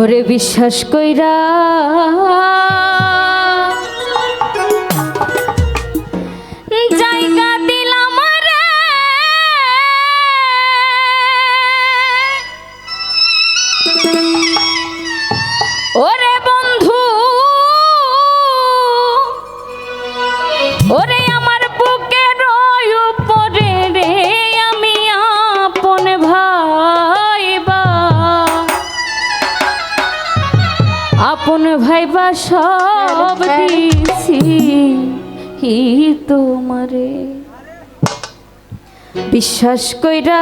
ওরে বিশ্বাস কইরা। জায়গা ওরে আপন ভাইবা সব হ্যাঁ, হ্যাঁ। দিছি হি তোমারে। বিশ্বাস কইরা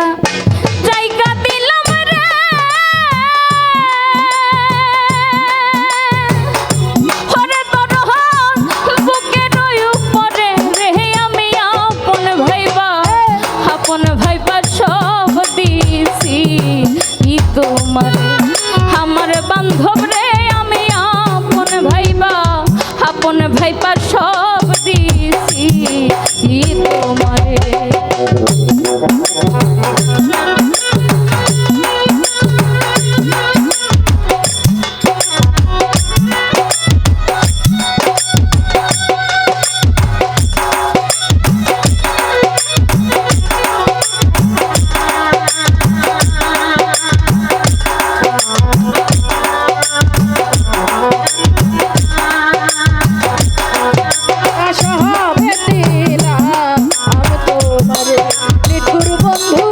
তোমারে Oh,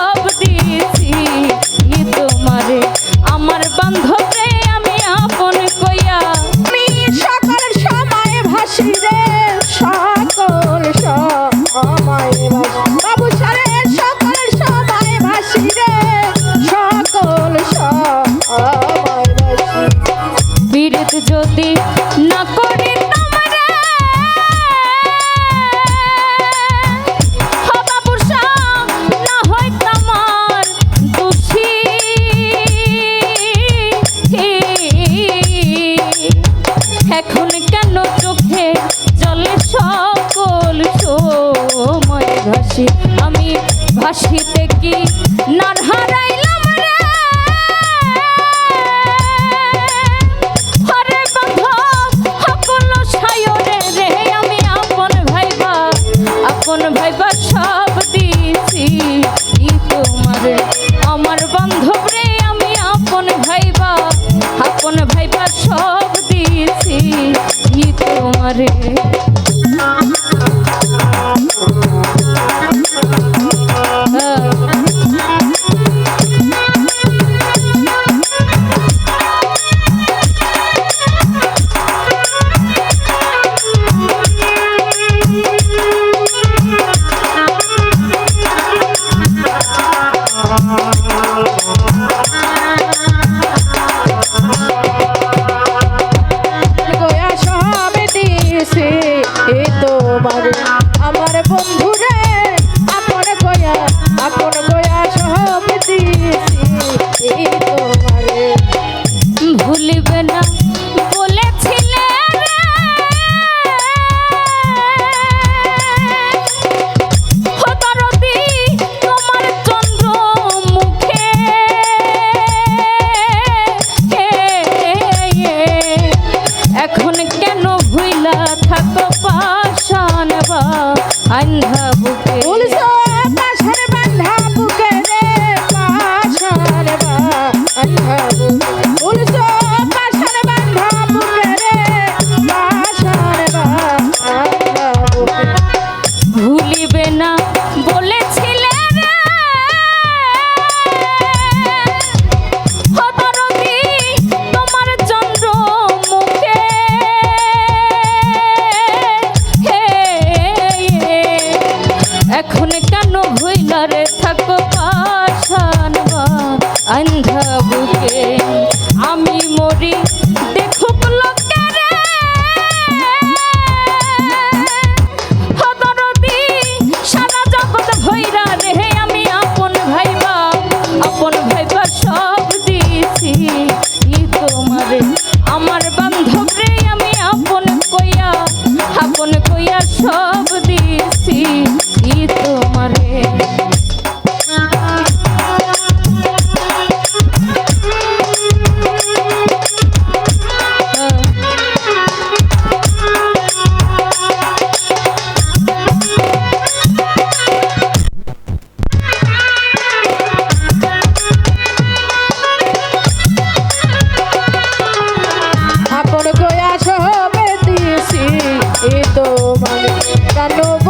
ভালোবাসিতে কি নর হারাইলাম রে? হরে বন্ধু আপন সায়রে রে, আমি আপন ভাইবা আপন ভাইবা সব দিছি তোমার, আমার বান্ধব রে, আমি আপন ভাইবা আপন ভাইবা সব দিছি তোমারে Oh. সব Saludos.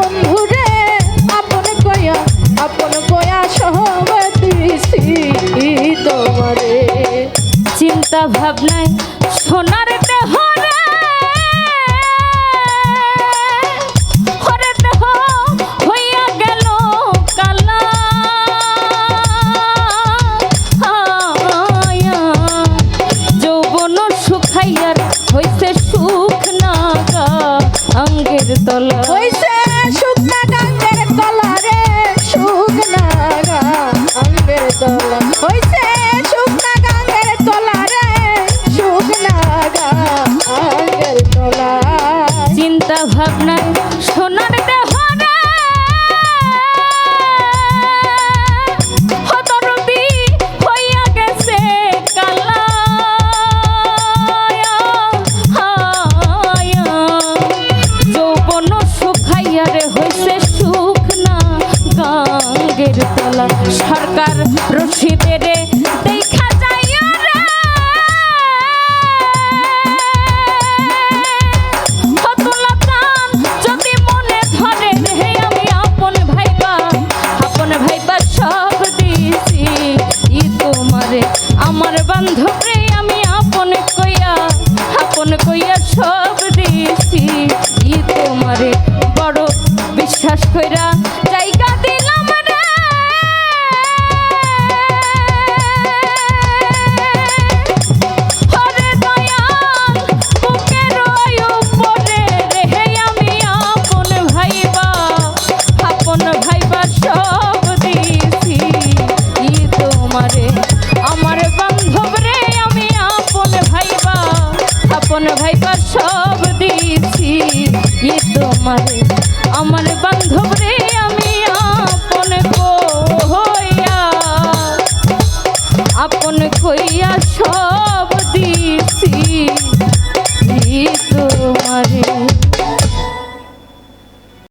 my way.